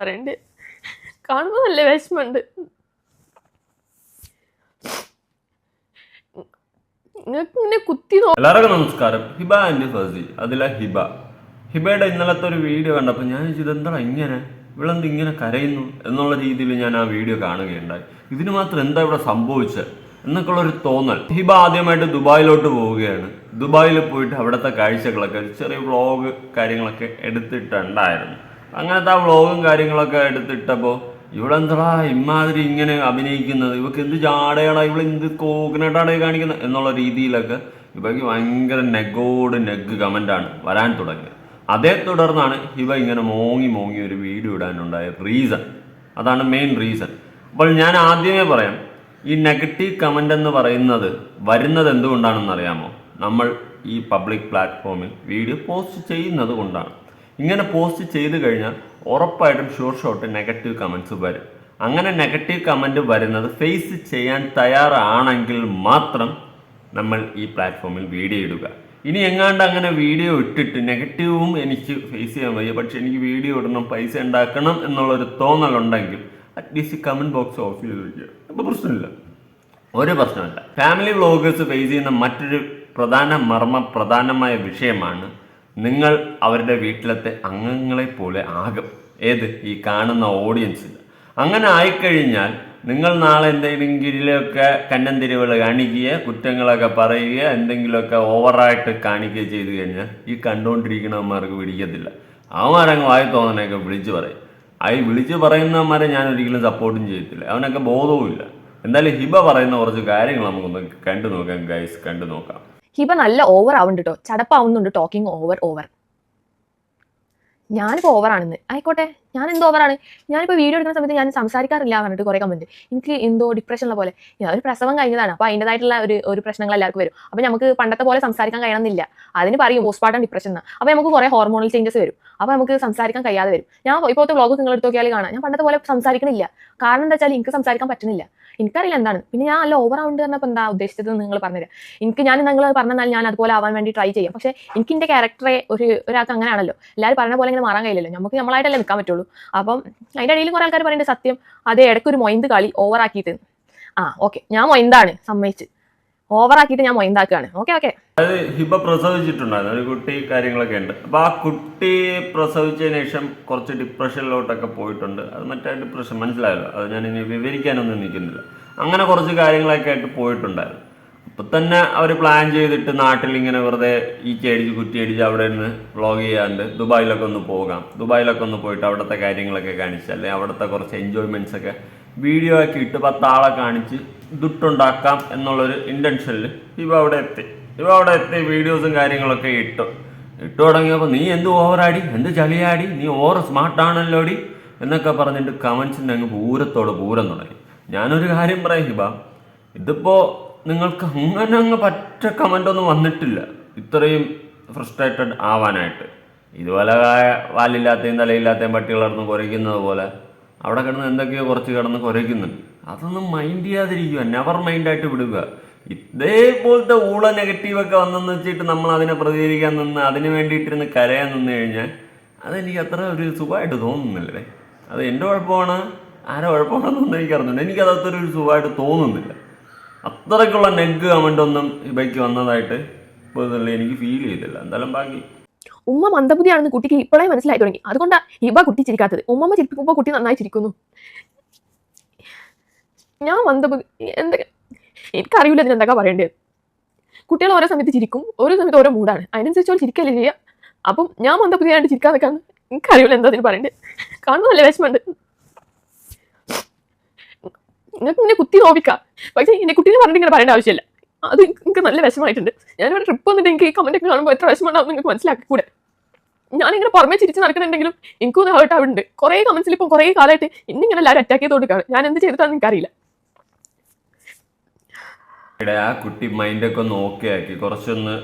പറയണ്ട്? കാണുമ്പോൾ നല്ല വിഷമമുണ്ട്. എല്ലാവർക്കും നമസ്കാരം. ഹിബ ആൻഡ് ഫസി അതില ഹിബ. ഹിബയുടെ ഇന്നലത്തെ ഒരു വീഡിയോ കണ്ടപ്പോൾ ഞാൻ ഇതെന്താ ഇങ്ങനെ? ഇവളെന്ത് ഇങ്ങനെ കരയുന്നു? എന്നുള്ള രീതിയിൽ ഞാൻ ആ വീഡിയോ കാണുകയുണ്ടായി. ഇതിന് മാത്രം എന്താ ഇവിടെ സംഭവിച്ചത് എന്നൊക്കെയുള്ള ഒരു തോന്നൽ. ഹിബ ആദ്യമായിട്ട് ദുബായിലോട്ട് പോവുകയാണ്. ദുബായിൽ പോയിട്ട് അവിടുത്തെ കാഴ്ചകളൊക്കെ ചെറിയ വ്ളോഗ് കാര്യങ്ങളൊക്കെ എടുത്തിട്ടുണ്ടായിരുന്നു. അങ്ങനത്തെ ആ വ്ളോഗും കാര്യങ്ങളൊക്കെ എടുത്തിട്ടപ്പോൾ ഇവളെന്താ ഇമാതിരി ഇങ്ങനെ അഭിനയിക്കുന്നത്? ഇവക്ക് എന്ത് ജാടയാടാ? ഇവൾ എന്ത് കോക്കനട്ടാണ് കാണിക്കുന്നത് എന്നുള്ള രീതിയിലൊക്കെ ഇവയ്ക്ക് ഭയങ്കര നെഗോട് നെഗ് കമന്റാണ് വരാൻ തുടങ്ങിയത്. അതേ തുടർന്നാണ് ഇവ ഇങ്ങനെ മോങ്ങി മോങ്ങി ഒരു വീഡിയോ ഇടാനുണ്ടായ റീസൺ അതാണ് മെയിൻ റീസൺ അപ്പോൾ ഞാൻ ആദ്യമേ പറയാം ഈ നെഗറ്റീവ് കമന്റ് എന്ന് പറയുന്നത് വരുന്നത് എന്തുകൊണ്ടാണെന്ന് അറിയാമോ നമ്മൾ ഈ പബ്ലിക് പ്ലാറ്റ്ഫോമിൽ വീഡിയോ പോസ്റ്റ് ചെയ്യുന്നത് കൊണ്ടാണ്. ഇങ്ങനെ പോസ്റ്റ് ചെയ്ത് കഴിഞ്ഞാൽ ഉറപ്പായിട്ടും ഷോർ ഷോട്ട് നെഗറ്റീവ് കമൻസ് വരും. അങ്ങനെ നെഗറ്റീവ് കമന്റ് വരുന്നത് ഫേസ് ചെയ്യാൻ തയ്യാറാണെങ്കിൽ മാത്രം നമ്മൾ ഈ പ്ലാറ്റ്ഫോമിൽ വീഡിയോ ഇടുക. ഇനി എങ്ങാണ്ട് അങ്ങനെ വീഡിയോ ഇട്ടിട്ട് നെഗറ്റീവും എനിക്ക് ഫേസ് ചെയ്യാൻ വയ്യ. പക്ഷെ എനിക്ക് വീഡിയോ ഇടണം പൈസ ഉണ്ടാക്കണം എന്നുള്ളൊരു തോന്നലുണ്ടെങ്കിൽ at least comment box off ചെയ്ത് വയ്ക്കുക അപ്പോൾ പ്രശ്നമില്ല. ഒരു പ്രശ്നമില്ല. ഫാമിലി വ്ളോഗേഴ്സ് ഫേസ് ചെയ്യുന്ന മറ്റൊരു പ്രധാന മർമ്മ പ്രധാനമായ വിഷയമാണ് നിങ്ങൾ അവരുടെ വീട്ടിലത്തെ അംഗങ്ങളെ പോലെ ആകും. ഏത്? ഈ കാണുന്ന ഓഡിയൻസിൽ അങ്ങനെ ആയിക്കഴിഞ്ഞാൽ നിങ്ങൾ നാളെ എന്തെങ്കിലുമൊക്കെ കന്നന്തിരിവുകൾ കാണിക്കുക കുറ്റങ്ങളൊക്കെ പറയുക എന്തെങ്കിലുമൊക്കെ ഓവറായിട്ട് കാണിക്കുക ചെയ്തു കഴിഞ്ഞാൽ ഈ കണ്ടുകൊണ്ടിരിക്കുന്നവന്മാർക്ക് പിടിക്കത്തില്ല. അവന്മാരങ്ങ് വായി തോന്നനെയൊക്കെ വിളിച്ചു പറയും. ആ വിളിച്ചു പറയുന്നവന്മാരെ ഞാൻ ഒരിക്കലും സപ്പോർട്ടും ചെയ്യത്തില്ല. അവനൊക്കെ ബോധവുമില്ല. എന്തായാലും ഹിബ പറയുന്ന കുറച്ച് കാര്യങ്ങൾ നമുക്കൊന്ന് കണ്ടു നോക്കാം ഗൈസ് കണ്ടു നോക്കാം. ഹിബ നല്ല ഓവർ ആവുന്നുണ്ട് കേട്ടോ ചടപ്പാവുന്നുണ്ട് ടോക്കിംഗ് ഓവർ ഓവർ ഞാനിപ്പോൾ ഓവറാണെന്ന് ആയിക്കോട്ടെ ഞാൻ എന്തോ ഓവറാണ് ഞാനിപ്പോൾ വീഡിയോ എടുക്കുന്ന സമയത്ത് ഞാൻ സംസാരിക്കാറില്ല പറഞ്ഞിട്ട് കുറേ കമന്റ് എനിക്ക് എന്തോ ഡിപ്രഷനുള്ള പോലെ. ഞാൻ ഒരു പ്രസവം കഴിഞ്ഞതാണ്. അപ്പോൾ അതിന്റെതായിട്ടുള്ള ഒരു ഒരു പ്രശ്നങ്ങൾ എല്ലാവർക്കും വരും. അപ്പോൾ നമുക്ക് പണ്ടത്തെ പോലെ സംസാരിക്കാൻ കഴിയണമെന്നില്ല. അതിന് പറയും പോസ്റ്റ്മോർട്ടം ഡിപ്രഷൻ എന്ന് അപ്പോൾ നമുക്ക് കുറേ ഹോർമോണൽ ചേഞ്ചസ് വരും. അപ്പോൾ നമുക്ക് സംസാരിക്കാൻ കഴിയാതെ വരും. ഞാൻ ഇപ്പോഴത്തെ വ്ളോഗ് നിങ്ങൾ എടുത്ത് നോക്കിയാൽ കാണാം. ഞാൻ പണ്ടത്തെ പോലെ സംസാരിക്കണില്ല. കാരണം എന്താ വെച്ചാൽ എനിക്ക് സംസാരിക്കാൻ പറ്റുന്നില്ല. എനിക്കറിയില്ല എന്താണ്. പിന്നെ ഞാൻ നല്ല ഓവർ ആവുണ്ട് എന്താ ഉദ്ദേശിച്ചത് നിങ്ങൾ പറഞ്ഞുതരാം. എനിക്ക് ഞാൻ നിങ്ങൾ പറഞ്ഞാൽ ഞാൻ അതുപോലെ ആവാൻ വേണ്ടി ട്രൈ ചെയ്യാം. പക്ഷേ എനിക്ക് എന്റെ ക്യാരക്ടറെ ഒരു ഒരാൾക്ക് അങ്ങനെയാണല്ലോ. എല്ലാവരും പറഞ്ഞ പോലെ ഇങ്ങനെ മാറാൻ കഴിയില്ലല്ലോ. നമുക്ക് നമ്മളായിട്ടല്ലേ നിൽക്കാൻ പറ്റുള്ളൂ. അപ്പം അതിന്റെ ഇടയിൽ കുറേ ആൾക്കാർ പറയുന്നുണ്ട് സത്യം അതേ ഇടയ്ക്ക് ഒരു മൊയന്ത് കളി ഓവർ ആക്കിയിട്ട് ആ ഓക്കെ ഞാൻ മൊയന്താണ്. സമ്മതിച്ച്. ഓവർ ആക്കിയിട്ട് ഞാൻ മൊയന്താക്കുകയാണ് ഓക്കെ ഓക്കെ അത് ഹിബ പ്രസവിച്ചിട്ടുണ്ടായിരുന്നു. ഒരു കുട്ടി കാര്യങ്ങളൊക്കെ ഉണ്ട്. അപ്പോൾ ആ കുട്ടി പ്രസവിച്ചതിന് ശേഷം കുറച്ച് ഡിപ്രഷനിലോട്ടൊക്കെ പോയിട്ടുണ്ട്. അത് മറ്റേ ഡിപ്രഷൻ മനസ്സിലായല്ലോ. അത് ഞാൻ ഇനി വിവരിക്കാനൊന്നും നിൽക്കുന്നില്ല. അങ്ങനെ കുറച്ച് കാര്യങ്ങളൊക്കെ ആയിട്ട് പോയിട്ടുണ്ടായിരുന്നു. അപ്പം തന്നെ അവർ പ്ലാൻ ചെയ്തിട്ട് നാട്ടിൽ ഇങ്ങനെ വെറുതെ ഈ അടിച്ച് കുറ്റി അടിച്ച് അവിടെ നിന്ന് വ്ളോഗ് ചെയ്യാണ്ട് ദുബായിലൊക്കെ ഒന്ന് പോകാം. ദുബായിലൊക്കെ ഒന്ന് പോയിട്ട് അവിടുത്തെ കാര്യങ്ങളൊക്കെ കാണിച്ച് അല്ലെങ്കിൽ അവിടുത്തെ കുറച്ച് എൻജോയ്മെന്റ്സ് ഒക്കെ വീഡിയോ ആക്കി ഇട്ട് പത്താളെ കാണിച്ച് ദുട്ടുണ്ടാക്കാം എന്നുള്ളൊരു ഇന്റൻഷനിൽ ഇവ അവിടെ എത്തി. ഇവ അവിടെ എത്തി വീഡിയോസും കാര്യങ്ങളൊക്കെ ഇട്ടു. ഇട്ടു തുടങ്ങിയപ്പോൾ നീ എന്ത് ഓവറാടി എന്ത് ചളിയാടി? നീ ഓവർ സ്മാർട്ടാണല്ലോടി എന്നൊക്കെ പറഞ്ഞിട്ട് കമൻസിന്റെ അങ്ങ് പൂരത്തോട് പൂരം തുടങ്ങി. ഞാനൊരു കാര്യം പറയാം ഹിബ. ഇതിപ്പോൾ നിങ്ങൾക്ക് അങ്ങനെ അങ്ങ് പറ്റ കമന്റൊന്നും വന്നിട്ടില്ല. ഇത്രയും ഫ്രസ്ട്രേറ്റഡ് ആവാനായിട്ട്. ഇതുപോലെ വാലില്ലാത്തയും തലയില്ലാത്തയും കുറയ്ക്കുന്നത് കിടന്ന് പോലെ അവിടെ കിടന്ന് എന്തൊക്കെയോ കുറച്ച് കിടന്ന് കുരയ്ക്കുന്നുണ്ട് അതൊന്നും മൈൻഡ് ചെയ്യാതിരിക്കുക നെവർ മൈൻഡായിട്ട് വിടുക. ഇതേപോലത്തെ ഊള നെഗറ്റീവൊക്കെ വന്നെന്ന് വെച്ചിട്ട് നമ്മൾ അതിനെ പ്രതികരിക്കാൻ നിന്ന് അതിന് വേണ്ടിയിട്ടിരുന്ന് കരയാൻ നിന്ന് കഴിഞ്ഞാൽ അതെനിക്ക് അത്ര ഒരു സുഖമായിട്ട് തോന്നുന്നില്ലേ അത് എന്റെ കുഴപ്പമാണ്. ആരെ കുഴപ്പമാണെന്നൊന്നും എനിക്ക് അറിഞ്ഞില്ല എനിക്കത് അത്ര ഒരു സുഖമായിട്ട് തോന്നുന്നില്ല. അത്രയ്ക്കുള്ള നെഗ് കമന്റ് ഒന്നും ഇവയ്ക്ക് വന്നതായിട്ട് ഇപ്പോൾ എനിക്ക് ഫീൽ ചെയ്തില്ല. എന്തായാലും ബാക്കി ഉമ്മ മന്ദബുദ്ധിയാണെന്ന് കുട്ടിക്ക് ഇപ്പോഴേ മനസ്സിലായി തുടങ്ങി. അതുകൊണ്ടാണ് ഹിബ കുട്ടി ചിരിക്കാത്തത് ഉമ്മമ്മ ചിരിപ്പിക്കുമ്പോൾ കുട്ടി നന്നായി ചിരിക്കുന്നു. ഞാൻ മന്ദബുദ്ധി എന്തൊക്കെ എനിക്കറിയില്ല ഇതിന് എന്തൊക്കെ പറയേണ്ടത് കുട്ടികൾ ഓരോ സമയത്ത് ചിരിക്കും. ഓരോ സമയത്ത് ഓരോ മൂഡാണ് അതിനനുസരിച്ച് അവൾ ചിരിക്കല്ലേ ചെയ്യുക അപ്പം ഞാൻ മന്ദബുദ്ധിയായിട്ട് ചിരിക്കാൻ നിൽക്കാന്ന് എനിക്കറിയില്ല എന്താ അതിന് പറയേണ്ടത് കാണുമ്പോൾ നല്ല വിഷമമുണ്ട്. നിങ്ങൾക്ക് ഇങ്ങനെ കുത്തി നോവിക്കാം. പക്ഷേ എന്റെ കുട്ടീനെ പറഞ്ഞിട്ട് ഇങ്ങനെ പറയേണ്ട ആവശ്യമില്ല. അത് എനിക്ക് നല്ല വിഷമമായിട്ടുണ്ട്. ഞാനിവിടെ ട്രിപ്പ് വന്നിട്ട് എനിക്ക് ഈ കമന്റ് ഒക്കെ കാണുമ്പോൾ എത്ര വിഷമമുണ്ടാവും നിങ്ങൾക്ക് മനസ്സിലാക്കി കൂടെ ഞാനിങ്ങനെ പുറമെ ചിരിച്ച് നടക്കുന്നുണ്ടെങ്കിലും എനിക്കൊന്ന് ഹേർട്ട് ആവുന്നുണ്ട്. കുറേ കമന്റ്സിൽ ഇപ്പം കുറേ കാലമായിട്ട് ഇന്നിങ്ങനെ എല്ലാവരും അറ്റാക്ക് ചെയ്ത് കൊടുക്കുകയാണ് ഞാൻ എന്ത് ചെയ്തിട്ടാണെന്ന് എനിക്കറിയില്ല. ഇവിടെ ആ കുട്ടി മൈൻഡൊക്കെ ഒന്ന് ഓക്കെ ആക്കി. കുറച്ചൊന്ന്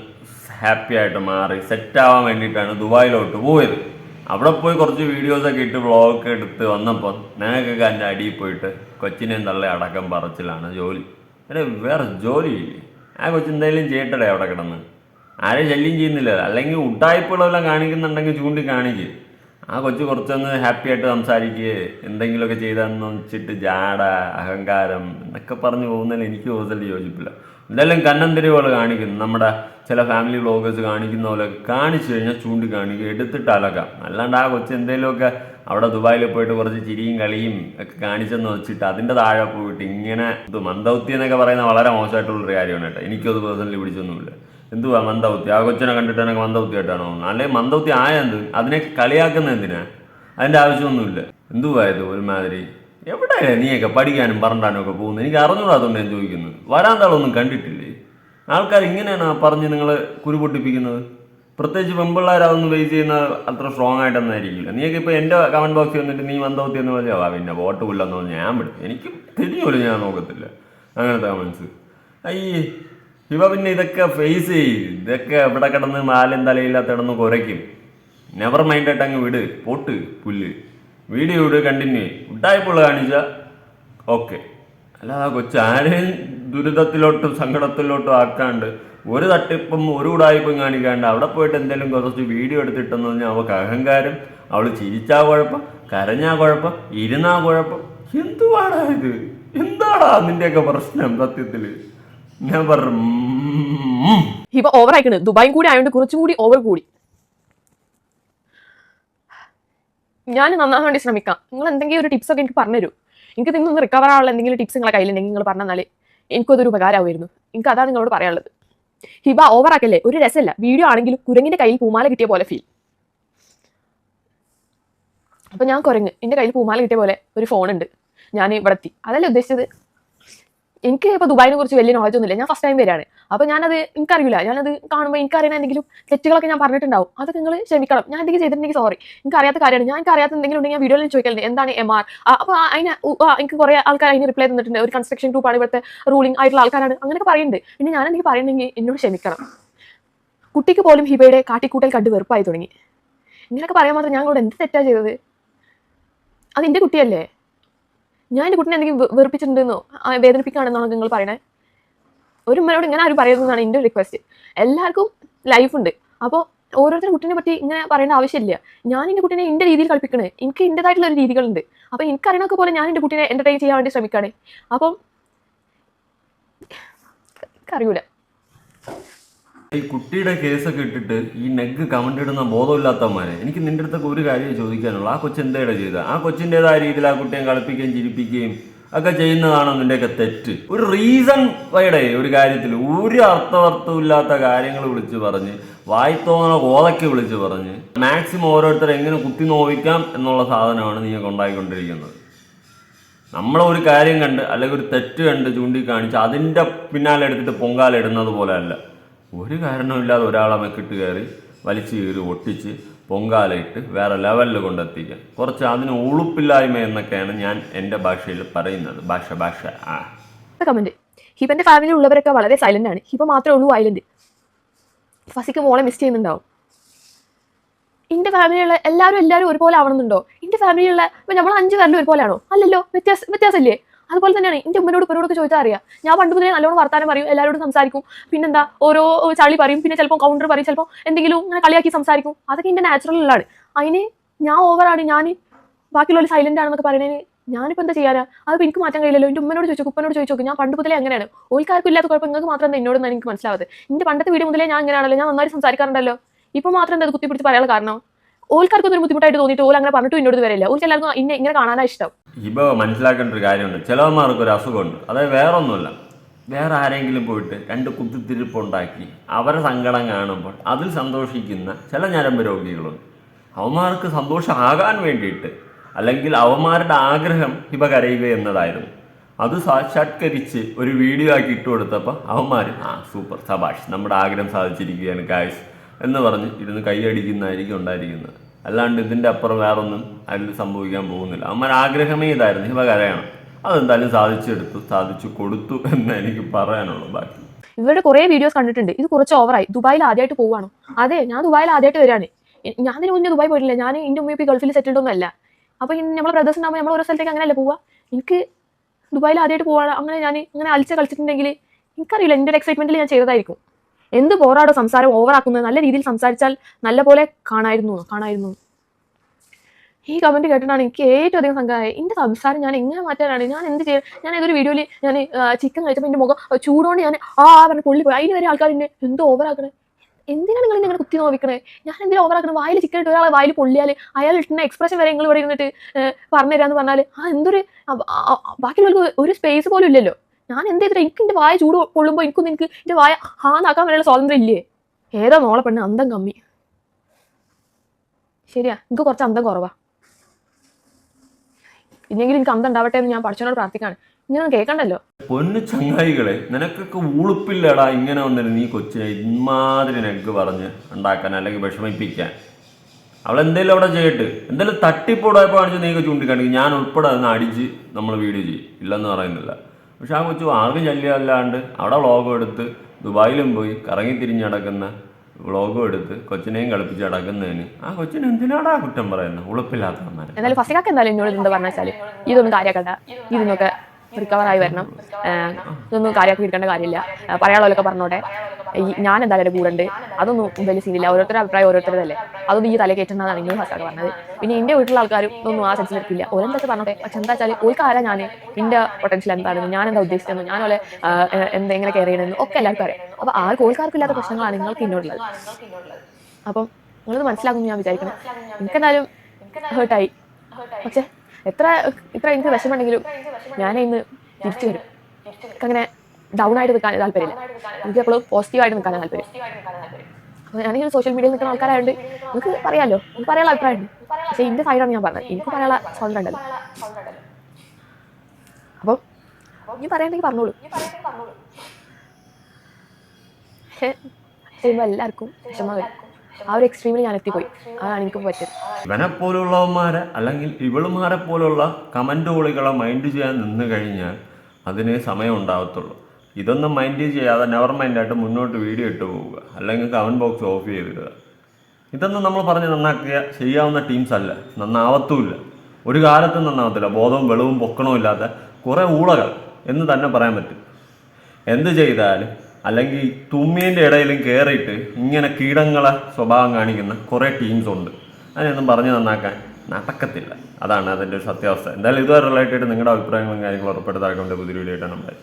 ഹാപ്പി ആയിട്ട് മാറി. സെറ്റ് ആവാൻ വേണ്ടിയിട്ടാണ് ദുബായിലോട്ട് പോയത്. അവിടെ പോയി കുറച്ച് വീഡിയോസൊക്കെ ഇട്ട് വ്ളോഗൊക്കെ എടുത്ത് വന്നപ്പോൾ ഞങ്ങൾക്കൊക്കെ എന്റെ അടിയിൽ പോയിട്ട് കൊച്ചിനെയും തള്ളി അടക്കം പറച്ചിലാണ് ജോലി. അല്ലെ വേറെ ജോലിയില്ലേ? ആ കൊച്ചിനെന്തെങ്കിലും ചെയ്യട്ടടേ അവിടെ കിടന്ന്? ആരെയും ശല്യം ചെയ്യുന്നില്ല. അല്ലെങ്കിൽ ഉട്ടായ്പകളെല്ലാം കാണിക്കുന്നുണ്ടെങ്കിൽ ചൂണ്ടി കാണിക്ക് ആ കൊച്ചു കുറച്ചൊന്ന് ഹാപ്പി ആയിട്ട് സംസാരിക്കുക എന്തെങ്കിലുമൊക്കെ ചെയ്താന്ന് വെച്ചിട്ട് ജാട അഹങ്കാരം എന്നൊക്കെ പറഞ്ഞു പോകുന്നതിൽ എനിക്ക് പേഴ്സണലി യോജിപ്പില്ല. എന്തായാലും കണ്ണന്തിരികൾ കാണിക്കുന്നു. നമ്മുടെ ചില ഫാമിലി വ്ളോഗേഴ്സ് കാണിക്കുന്ന പോലെ കാണിച്ചു കഴിഞ്ഞാൽ ചൂണ്ടിക്കാണിക്കുക എടുത്തിട്ട് അലക്കാം അല്ലാണ്ട് ആ കൊച്ചു എന്തെങ്കിലുമൊക്കെ അവിടെ ദുബായിൽ പോയിട്ട് കുറച്ച് ചിരിയും കളിയും ഒക്കെ കാണിച്ചെന്ന് വെച്ചിട്ട് അതിന്റെ താഴെ പോയിട്ട് ഇങ്ങനെ ഇത് മന്ദൗത്തി എന്നൊക്കെ പറയുന്നത് വളരെ മോശമായിട്ടുള്ളൊരു കാര്യമാണ് കേട്ടോ. എനിക്കത് പേഴ്സണലി പിടിച്ചൊന്നുമില്ല. എന്തുവാ മന്ദൗത്തി ആ കൊച്ചിനെ കണ്ടിട്ട് എനിക്ക് മന്ദൗത്തി ആയിട്ടാണോ? അല്ലെ മന്ദൗത്തി ആയത് അതിനെ കളിയാക്കുന്ന എന്തിനാ? അതിന്റെ ആവശ്യമൊന്നുമില്ല. എന്തുവാ ഇത് ഒരുമാതിരി? എവിടെയാ നീയൊക്കെ പഠിക്കാനും പറണ്ടാനും ഒക്കെ പോകുന്നത്? എനിക്ക് അറിഞ്ഞൂടാ അതുകൊണ്ട് ഞാൻ ചോദിക്കുന്നത്. വരാന്താളൊന്നും കണ്ടിട്ടില്ലേ? ആൾക്കാർ ഇങ്ങനെയാണ് പറഞ്ഞ് നിങ്ങൾ കുരുപൊട്ടിപ്പിക്കുന്നത്? പ്രത്യേകിച്ച് പെമ്പിള്ളേരാതൊന്നും ബേസ് ചെയ്യുന്ന അത്ര സ്ട്രോങ് ആയിട്ടൊന്നും ആയിരിക്കില്ല. നീയൊക്കെ ഇപ്പോൾ എന്റെ കമന്റ് ബോക്സിൽ വന്നിട്ട് നീ മന്ദൗത്തി എന്ന് പറഞ്ഞാൽ വാ പിന്നെ വോട്ട് കൊല്ലാന്ന് പറഞ്ഞാൽ ഞാൻ വിടും എനിക്ക് തിരിഞ്ഞോലും ഞാൻ നോക്കത്തില്ല. അങ്ങനത്തെ കമൻസ് അയ്യേ. ഇവ പിന്നെ ഇതൊക്കെ ഫേസ് ചെയ്യും. ഇതൊക്കെ ഇവിടെ കിടന്ന് നാലും തലയില്ലാത്ത കിടന്ന് കുരയ്ക്കും. നെവർ മൈൻഡായിട്ട് അങ്ങ് വിട്. പൊട്ട് പുല്ല്. വീഡിയോ ഇട് കണ്ടിന്യൂ ഉട്ടായ്പുള്ള കാണിച്ച. ഓക്കെ അല്ലാതെ കൊച്ചു ആരെയും ദുരിതത്തിലോട്ടും സങ്കടത്തിലോട്ടും ആക്കാണ്ട് ഒരു തട്ടിപ്പും ഒരു ഉടായ്പും കാണിക്കാണ്ട് അവിടെ പോയിട്ട് എന്തെങ്കിലും കുറച്ച് വീഡിയോ എടുത്തിട്ടെന്ന് പറഞ്ഞാൽ അവൾക്ക് അഹങ്കാരം. അവൾ ചിരിച്ചാ കുഴപ്പം കരഞ്ഞാ കുഴപ്പം ഇരുന്നാ കുഴപ്പം. എന്തുവാടാ ഇത്? എന്താടാ നിന്റെയൊക്കെ പ്രശ്നം സത്യത്തിൽ? പറഞ്ഞു ഇപ്പൊ ഓവർ ആയിക്കണ് ദുബായും കൂടി ആയതുകൊണ്ട് കുറച്ചും കൂടി ഓവർ കൂടി. ഞാൻ നന്നാൻ വേണ്ടി ശ്രമിക്കാം. നിങ്ങൾ എന്തെങ്കിലും ഒരു ടിപ്സ് ഒക്കെ എനിക്ക് പറഞ്ഞുതരൂ. എനിക്ക് നിങ്ങൾ റിക്കവർ ആവാനുള്ള എന്തെങ്കിലും ടിപ്സ് നിങ്ങളെ കയ്യിലുണ്ടെങ്കിൽ നിങ്ങൾ പറഞ്ഞാൽ എനിക്കതൊരു ഉപകാരമായിരുന്നു എനിക്ക് അതാണ് നിങ്ങളോട് പറയാനുള്ളത്. ഹിബ ഓവർ ആക്കല്ലേ ഒരു രസമല്ല. വീഡിയോ ആണെങ്കിലും കുരങ്ങിന്റെ കയ്യിൽ പൂമാല കിട്ടിയ പോലെ ഫീൽ അപ്പൊ ഞാൻ കുരങ്ങ്. എന്റെ കയ്യിൽ പൂമാല കിട്ടിയ പോലെ ഒരു ഫോൺ ഉണ്ട്. ഞാൻ ഇവിടെ അതല്ലേ ഉദ്ദേശിച്ചത്? എനിക്ക് ഇപ്പോൾ ദുബായിനെ കുറിച്ച് വലിയ നോളജ് ഒന്നുമില്ല. ഞാൻ ഫസ്റ്റ് ടൈം വരികയാണ്. അപ്പോൾ ഞാനത് എനിക്കറിയില്ല ഞാനത് കാണുമ്പോൾ എനിക്കറിയുന്ന എന്തെങ്കിലും തെറ്റുകളൊക്കെ ഞാൻ പറഞ്ഞിട്ടുണ്ടാവും. അതൊക്കെ നിങ്ങൾ ക്ഷമിക്കണം. ഞാൻ എന്തെങ്കിലും ചെയ്തിട്ടുണ്ടെങ്കിൽ സോറി എനിക്ക് അറിയാത്ത കാര്യമാണ്. ഞാൻ എനിക്കറിയാത്ത എന്തെങ്കിലും ഉണ്ടെങ്കിൽ ഞാൻ വീഡിയോയിൽ ചോദിക്കലുണ്ട്. എന്താണ് എം ആർ അപ്പോൾ അതിന് എനിക്ക് കുറേ ആൾക്കാർ അതിന് റിപ്ലൈ തന്നിട്ടുണ്ട്. ഒരു കൺസ്ട്രക്ഷൻ ഗ്രൂപ്പാണ് ഇവിടുത്തെ റൂളിംഗ് ആയിട്ടുള്ള ആൾക്കാരാണ്. അങ്ങനെയൊക്കെ പറയുന്നുണ്ട് പിന്നെ ഞാൻ എന്തെങ്കിലും പറയുന്നെങ്കിൽ എന്നോട് ക്ഷമിക്കണം. കുട്ടിക്ക് പോലും ഹിബയുടെ കാട്ടിക്കൂട്ടൽ കണ്ട് വെറുപ്പായി തുടങ്ങി. ഇങ്ങനെയൊക്കെ പറയാൻ മാത്രം കൂടെ എന്ത് തെറ്റാ ചെയ്തത്? അത് എന്റെ കുട്ടിയല്ലേ? ഞാൻ എന്റെ കുട്ടിനെ എന്തെങ്കിലും വെറുപ്പിച്ചിട്ടുണ്ടെന്നോ? വേദനിപ്പിക്കുകയാണെന്നാണോ നിങ്ങൾ പറയണേ? ഒരു ഉമ്മനോട് ഇങ്ങനെ ആരും പറയുന്നതാണ് എന്റെ റിക്വസ്റ്റ് എല്ലാവർക്കും ലൈഫുണ്ട് അപ്പോൾ ഓരോരുത്തരുടെ കുട്ടിനെ പറ്റി ഇങ്ങനെ പറയേണ്ട ആവശ്യമില്ല. ഞാൻ എന്റെ കുട്ടീനെ എന്റെ രീതിയിൽ കളിപ്പിക്കണേ. എനിക്ക് എന്റെതായിട്ടുള്ള ഒരു രീതികളുണ്ട്. അപ്പോൾ എനിക്കറിയണൊക്കെ പോലെ ഞാൻ എന്റെ കുട്ടീനെ എന്റർടൈൻ ചെയ്യാൻ വേണ്ടി ശ്രമിക്കുകയാണ്. അപ്പം എനിക്കറിയൂല ഈ കുട്ടിയുടെ കേസൊക്കെ ഇട്ടിട്ട് ഈ നെഗ് കമന്റ് ഇടുന്ന ബോധമില്ലാത്തമാരെ എനിക്ക് നിന്റെ അടുത്തൊക്കെ ഒരു കാര്യം ചോദിക്കാനുള്ളൂ. ആ കൊച്ചു ചെയ്ത ആ കൊച്ചിന്റെതായ രീതിയിൽ ആ കുട്ടിയെ കളിപ്പിക്കുകയും ചിരിപ്പിക്കുകയും ഒക്കെ ചെയ്യുന്നതാണോ നിന്റെയൊക്കെ തെറ്റ്? ഒരു റീസൺ വൈഡേ ഒരു കാര്യത്തിൽ. ഒരു അർത്ഥവർത്ഥമില്ലാത്ത കാര്യങ്ങൾ വിളിച്ച് പറഞ്ഞ് വായിത്തോന്നുന്ന കോതയ്ക്ക് വിളിച്ച് പറഞ്ഞ് മാക്സിമം ഓരോരുത്തരെ എങ്ങനെ കുത്തി നോവിക്കാം എന്നുള്ള സാധനമാണ് നീ ഉണ്ടായിക്കൊണ്ടിരിക്കുന്നത്. നമ്മൾ ഒരു കാര്യം കണ്ട് അല്ലെങ്കിൽ ഒരു തെറ്റ് കണ്ട് ചൂണ്ടിക്കാണിച്ച് അതിന്റെ പിന്നാലെ എടുത്തിട്ട് പൊങ്കാല ഇടുന്നത് പോലെ അല്ല. ഒരു കാരണമില്ലാതെ ഒരാളെ മെക്കിട്ട് കയറി വലിച്ചു കീറി ഒട്ടിച്ച് പൊങ്കാലയിട്ട് വേറെ ലെവലിൽ കൊണ്ടെത്തിക്കുക. കുറച്ച് അതിന് ഉളുപ്പില്ലായ്മ എന്നൊക്കെയാണ് ഞാൻ എന്റെ ഭാഷയിൽ പറയുന്നത്. ഭാഷ ഭാഷ. ആ. കമന്റ് ഹിബന്റെ ഫാമിലി ഉള്ളവരൊക്കെ വളരെ സൈലന്റ് ആണ്. ഹിബ മാത്രമേ ഉള്ളൂ ഐലൻഡ് ഫസിക്ക് മോളെ മിസ് ചെയ്യുന്നുണ്ടാവും. എന്റെ ഫാമിലിയുള്ള എല്ലാവരും എല്ലാവരും ഒരുപോലെ ആവണമെന്നുണ്ടോ? എന്റെ ഫാമിലിയുള്ള നമ്മൾ അഞ്ച് പേരിലും ഒരുപോലെയാണോ? അല്ലല്ലോ വ്യത്യാസം വ്യത്യാസമില്ലേ? അതുപോലെ തന്നെയാണ് എന്റെ ഉമ്മനോട് ഉപ്പനോടൊക്കെ ചോദിച്ചാൽ അറിയാം. ഞാൻ പണ്ട് മുതലേ നല്ലോണം വർത്താനം പറയും എല്ലാവരോടും സംസാരിക്കും. പിന്നെന്താ ഓരോ ചളി പറയും പിന്നെ ചിലപ്പോൾ കൗണ്ടർ പറയും ചിലപ്പോൾ എന്തെങ്കിലും ഇങ്ങനെ കളിയാക്കി സംസാരിക്കും. അതൊക്കെ എന്റെ നാച്ചുറൽ ഉള്ളതാണ് അതിന് ഞാൻ ഓവറാണ് ഞാൻ ബാക്കിയുള്ളവർ സൈലന്റ് ആണെന്നൊക്കെ പറയുന്നതിന് ഞാനിപ്പോൾ എന്താ ചെയ്യാനാ അത് എനിക്ക് മാറ്റാൻ കഴിയില്ലല്ലോ. എന്റെ ഉമ്മനോട് ചോദിച്ചു ഉപ്പനോട് ചോദിച്ചു ഞാൻ പണ്ട് മുതലേ അങ്ങനെയാണ്. ഓൽക്കാർക്കും ഇല്ലാത്ത കുഴപ്പം നിങ്ങൾക്ക് മാത്രം എന്താ എന്നോട് എനിക്ക് മനസ്സിലാവത് എന്റെ പണ്ടത്തെ വീട് മുതലേ ഞാൻ അങ്ങനെയാണല്ലോ ഞാൻ നന്നായി സംസാരിക്കാറുണ്ടല്ലോ. ഇപ്പോൾ മാത്രം എന്താ കുത്തിപ്പിടിച്ച് പറയാനുള്ള കാരണം? ഓൽക്കാർക്കൊന്നും ഒരു ബുദ്ധിമുട്ടായിട്ട് തോന്നിയിട്ട് ഓൽ അങ്ങനെ പറഞ്ഞിട്ട് എന്നോട് വരില്ല ഓൽക്ക് എല്ലാവർക്കും ഇന്നെ ഇങ്ങനെ കാണാനാണ് ഇഷ്ടം. ഇപ്പൊ മനസ്സിലാക്കേണ്ട ഒരു കാര്യമുണ്ട്. ചിലവന്മാർക്ക് ഒരു അസുഖമുണ്ട്. അതായത് വേറെ ഒന്നുമില്ല വേറെ ആരെങ്കിലും പോയിട്ട് രണ്ട് കുത്തിത്തിരിപ്പുണ്ടാക്കി അവരെ സങ്കടം കാണുമ്പോൾ അതിൽ സന്തോഷിക്കുന്ന ചില ഞരമ്പ് രോഗികളുണ്ട്. അവന്മാർക്ക് സന്തോഷമാകാൻ വേണ്ടിയിട്ട് അല്ലെങ്കിൽ അവന്മാരുടെ ആഗ്രഹം ഇവ കരയുക എന്നതായിരുന്നു. അത് സാക്ഷാത്കരിച്ച് ഒരു വീഡിയോ ആക്കി ഇട്ട് കൊടുത്തപ്പോൾ അവന്മാർ ആ സൂപ്പർ സബാഷ് നമ്മുടെ ആഗ്രഹം സാധിച്ചിരിക്കുകയാണ് ഗായ്സ് എന്ന് പറഞ്ഞ് ഇരുന്ന് കൈയടിക്കുന്നതായിരിക്കും ഉണ്ടായിരിക്കുന്നത്. അല്ലാണ്ട് ഇതിന്റെ അപ്പുറം വേറൊന്നും അതിൽ സംഭവിക്കാൻ പോകുന്നില്ല. അമ്മ ആഗ്രഹമേ ഇതായിരുന്നു ഇവ കരയണം അതെന്തായാലും സാധിച്ചെടുത്തു സാധിച്ചു കൊടുത്തു എന്ന് എനിക്ക് പറയാനുള്ളൂ. ബാക്കി ഇവരുടെ കുറേ വീഡിയോസ് കണ്ടിട്ടുണ്ട്. ഇത് കുറച്ച് ഓവറായി. ദുബായിൽ ആദ്യമായിട്ട് പോവാണോ അതെ ഞാൻ ദുബായിൽ ആദ്യമായിട്ട് വരാണ് ഞാൻ ഇതിന് മുന്നേ ദുബായി പോയിട്ടില്ല. ഞാൻ എന്റെ ഉമ്മ ഇപ്പോൾ ഗൾഫിൽ സെറ്റിൽഡ് ഒന്നും അല്ല. അപ്പോൾ നമ്മൾ ബ്രദേഴ്സ് ഉണ്ടാകുമ്പോൾ നമ്മൾ ഓരോ സ്ഥലത്തേക്ക് അങ്ങനെയല്ല പോവുക? എനിക്ക് ദുബായിൽ ആദ്യമായിട്ട് പോവാണ്. അങ്ങനെ ഞാൻ അങ്ങനെ അലിച്ച് കളിച്ചിട്ടുണ്ടെങ്കിൽ എനിക്കറിയില്ല എന്റെ ഒരു എക്സൈറ്റ്മെന്റിൽ ഞാൻ ചെയ്തതായിരിക്കും. എന്ത് പോരാടോ സംസാരം ഓവറാക്കുന്നത്? നല്ല രീതിയിൽ സംസാരിച്ചാൽ നല്ല പോലെ കാണായിരുന്നു കാണായിരുന്നു. ഈ കമന്റ് കേട്ടിട്ടാണ് എനിക്ക് ഏറ്റവും അധികം സംഘമായി എന്റെ സംസാരം ഞാൻ എങ്ങനെ മാറ്റാനാണ്? ഞാൻ എന്ത് ചെയ്യാൻ ഞാൻ ഏതൊരു വീഡിയോയിൽ ഞാൻ ചിക്കൻ കഴിച്ചപ്പോൾ എന്റെ മുഖം ചൂടോണ്ട് ഞാൻ ആ പറഞ്ഞ് കൊള്ളി പോയി അതിന് വരെ ആൾക്കാർ എന്നെ എന്തോ ഓവറാക്കണേ. എന്തിനാണ് നിങ്ങൾ ഇങ്ങനെ കുത്തി നോവിക്കണേ? ഞാൻ എന്തിനാ ഓവറാക്കണം? വായിൽ ചിക്കൻ ഇട്ട് ഒരാളെ വായിൽ പൊള്ളിയാൽ അയാൾ ഇട്ടുന്ന എക്സ്പ്രഷൻ വരെ നിങ്ങൾ ഇവിടെ ഇരുന്നിട്ട് പറഞ്ഞു തരാമെന്ന് പറഞ്ഞാൽ ആ എന്തൊരു ബാക്കിയുള്ളവർക്ക് ഒരു സ്പേസ് പോലും ഇല്ലല്ലോ. ഞാൻ എന്ത് ചെയ്തിട്ട് എനിക്ക് എന്റെ വായ ചൂട് കൊള്ളുമ്പോൾ എനിക്കൊന്നും എനിക്ക് എന്റെ വായ ഹാന്നാക്കാൻ വരെയുള്ള സ്വാതന്ത്ര്യം ഇല്ലേ ഏതാ നോളെ പെണ്ണ്? അന്തം കമ്മി. ശരിയാ എനിക്ക് കുറച്ച് അന്തം കുറവാ. ഇല്ലെങ്കിൽ എനിക്ക് അന്തം ഉണ്ടാവട്ടെ എന്ന് ഞാൻ പഠിച്ചവനോട് പ്രാർത്ഥിക്കാണ്. ഇങ്ങനെ കേൾക്കണ്ടല്ലോ? പൊന്നു ചങ്ങായികളെ നിനക്കൊക്കെ ഉളുപ്പില്ലടാ ഇങ്ങനെ വന്നിട്ട് നീ കൊച്ചിനെ ഇമാതിരി നെഗ് പറഞ്ഞ് ഉണ്ടാക്കാൻ അല്ലെങ്കിൽ വിഷമിപ്പിക്കാൻ. അവൾ എന്തെങ്കിലും അവിടെ ചെയ്യട്ട്. എന്തെങ്കിലും തട്ടിപ്പോടായപ്പോൾ കാണിച്ച് നീക്ക് ചൂണ്ടിക്കാണിക്കും. ഞാൻ ഉൾപ്പെടെ അതിന് അടിച്ച് നമ്മൾ വീഡിയോ ചെയ്യും. ഇല്ലെന്ന് പറയുന്നില്ല. പക്ഷെ ആ കൊച്ചു ആകെ ശല്യമല്ലാണ്ട് അവിടെ വ്ളോഗും എടുത്ത് ദുബായിലും പോയി കറങ്ങി തിരിഞ്ഞ് നടക്കുന്ന വ്ളോഗും എടുത്ത് കൊച്ചിനെയും കളിപ്പിച്ച് നടക്കുന്നതിന്. ആ കൊച്ചിന് എന്തിനാടാ കുറ്റം പറയുന്നത് ഉളുപ്പില്ലാത്തവന്മാരെ. എന്നാലും ഫസിക്കാക്ക് എന്തായാലും എന്നോട് എന്താ പറഞ്ഞ വെച്ചാൽ ഇതൊന്നും കാര്യാക്കണ്ട. ഇതൊന്നൊക്കെ റിക്കവർ ആയി വരണം. ഇതൊന്നും കാര്യമാക്കി എടുക്കേണ്ട കാര്യമില്ല. പറയാനുള്ളവരൊക്കെ പറഞ്ഞോട്ടെ. ഞാൻ എന്തായാലും എന്റെ കൂടെ ഉണ്ട് അതൊന്നും വലിയ സീനില്ല ഓരോരുത്തരുടെ അഭിപ്രായം ഓരോരുത്തരതല്ലേ അതൊന്നും ഈ തല കയറ്റുന്നതാണ് നിങ്ങൾ ഫസ്റ്റാക്ക് പറഞ്ഞത്. പിന്നെ എന്റെ വീട്ടിലുള്ള ആൾക്കാരും ഒന്നും ആ സെൻസിൽ എടുക്കില്ല. ഓരെന്തൊക്കെ പറഞ്ഞോട്ടെ? പക്ഷെ എന്താ വെച്ചാൽ ഓൾക്ക് ആരാ ഞാൻ എന്റെ പൊട്ടൻഷ്യൽ എന്താണ്? ഞാൻ എന്താ ഉദ്ദേശിച്ചതെന്ന്? ഞാൻ ഓലെ ആഹ് എ- എങ്ങനെ കെയർ ചെയ്യണമെന്ന് ഒക്കെ എല്ലാവർക്കും അറിയാം. അപ്പോൾ ആ ഓൾക്കാർക്കും ഇല്ലാത്ത പ്രശ്നങ്ങളാണ് നിങ്ങൾക്ക് ഇന്നുള്ളത് അപ്പം നിങ്ങളത് മനസ്സിലാക്കുമെന്ന് ഞാൻ വിചാരിക്കണം എനിക്കെന്തായാലും ഹേർട്ടായി പക്ഷെ എത്ര ഇത്ര എനിക്ക് വിഷമമുണ്ടെങ്കിലും ഞാൻ ഇന്ന് തിരിച്ചു വരും. അങ്ങനെ ഡൗൺ ആയിട്ട് നിൽക്കാൻ താല്പര്യമില്ല. എനിക്ക് എപ്പോഴും പോസിറ്റീവായിട്ട് നിൽക്കാൻ താല്പര്യം. അപ്പോൾ ഞാനിങ്ങനെ സോഷ്യൽ മീഡിയയിൽ നിൽക്കുന്ന ആൾക്കാരായതുകൊണ്ട് നമുക്ക് പറയാമല്ലോ നമുക്ക് പറയാനുള്ള അഭിപ്രായമുണ്ട്. പക്ഷേ എന്റെ സൈഡാണ് ഞാൻ പറഞ്ഞത്. എനിക്ക് പറയാനുള്ള സ്വാതന്ത്ര്യം ഉണ്ടല്ലോ. അപ്പം നീ പറയണ്ടെങ്കിൽ പറഞ്ഞോളൂ. പക്ഷേ ചെയ്യുമ്പോൾ എല്ലാവർക്കും വിഷമം വരും. ആ ഒരു എക്സ്ട്രീമിൽ ഞാൻ എത്തിപ്പോയി അതാണ് എനിക്ക് പറ്റിയത്. ഇവനെ പോലുള്ളവന്മാരെ അല്ലെങ്കിൽ ഇവളുമാരെ പോലുള്ള കമന്റ് ഓളികളെ മൈൻഡ് ചെയ്യാൻ നിന്ന് കഴിഞ്ഞാൽ അതിന് സമയം ഉണ്ടാകത്തുള്ളൂ ഇതൊന്നും മൈൻഡ് ചെയ്യാതെ നെവർ മൈൻഡായിട്ട് മുന്നോട്ട് വീഡിയോ ഇട്ട് പോവുക. അല്ലെങ്കിൽ കമന്റ് ബോക്സ് ഓഫ് ചെയ്തിടുക. ഇതൊന്നും നമ്മൾ പറഞ്ഞ് നന്നാക്കിയ ചെയ്യാവുന്ന ടീംസ് അല്ല. നന്നാവത്തുമില്ല. ഒരു കാലത്തും നന്നാവത്തില്ല. ബോധവും വെളവും പൊക്കണവും ഇല്ലാത്ത കുറേ ഊളകൾ എന്ന് തന്നെ പറയാൻ പറ്റും. എന്ത് ചെയ്താലും അല്ലെങ്കിൽ തുമ്മീന്റെ ഇടയിലും കയറിയിട്ട് ഇങ്ങനെ കീടങ്ങളെ സ്വഭാവം കാണിക്കുന്ന കുറേ ടീംസ് ഉണ്ട്. അതിനൊന്നും പറഞ്ഞു നന്നാക്കാൻ നടക്കത്തില്ല. അതാണ് അതിന്റെ ഒരു സത്യാവസ്ഥ. എന്തായാലും ഇതുവരെ റിലേറ്റഡ് നിങ്ങളുടെ അഭിപ്രായങ്ങളും കാര്യങ്ങളും ഉറപ്പെടുത്താക്കേണ്ട പുതിയ വീഡിയോ ആയിട്ടാണ് ഉണ്ടായത്